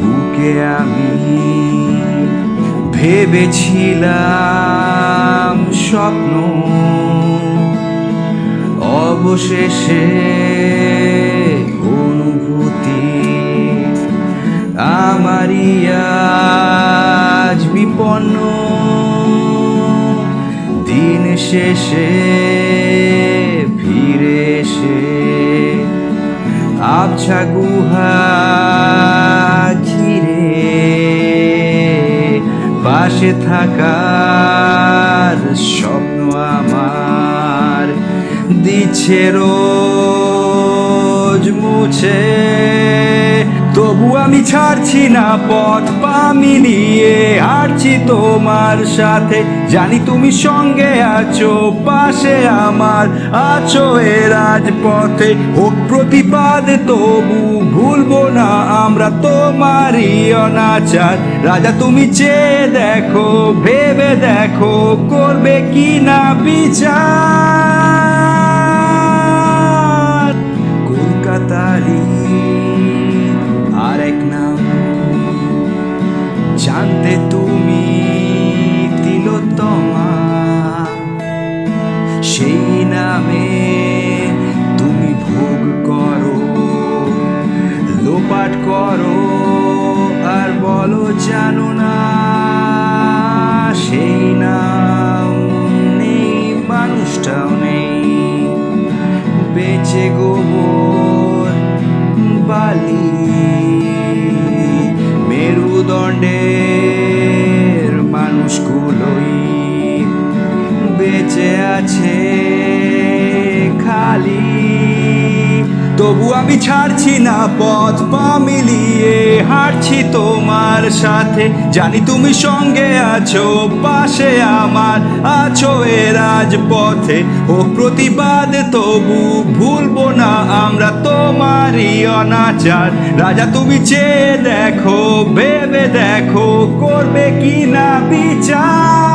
বুকে আমি ভেবেছিলাম স্বপ্ন অবশেষে অনুভূতি আমারই আজ বিপন্ন। দিন শেষে আবছা গুহা ঘিরে পাশে থাকার স্বপ্ন আমার দিচ্ছে রোজ মুছে তবু আমি ছাড়ছি না পথ পা মিলিয়ে হাঁটছি তোমার সাথে। জানি তুমি সঙ্গে আছো, পাশে আমার আছো এ রাজপথে। হোক প্রতিবাদ, তবু ভুলবো না আমরা তোমারই অনাচার। রাজা তুমি চেয়ে দেখো, ভেবে দেখো, করবে কি না বিচার? জানতে তুমি তিলোত্তমা। সেই নামে তুমি ভোগ করো, লোপাট করো, আর বলো জানো না, সেই নাম নেই, মানুষটাও নেই। বেঁচে গোবর, বালি মেরুদণ্ডের আছে খালি। তবু আমি ছাড়ছি না পথ পা মিলিয়ে, হাঁটছি তোমার সাথে। জানি তুমি সঙ্গে আছো, পাশে আমার আছো এ রাজপথে। ও প্রতিবাদ তবু ভুলবো না, আমরা তোমারই অনাচার। রাজা তুমি চেয়ে দেখো, ভেবে দেখো, করবে কি না বিচার?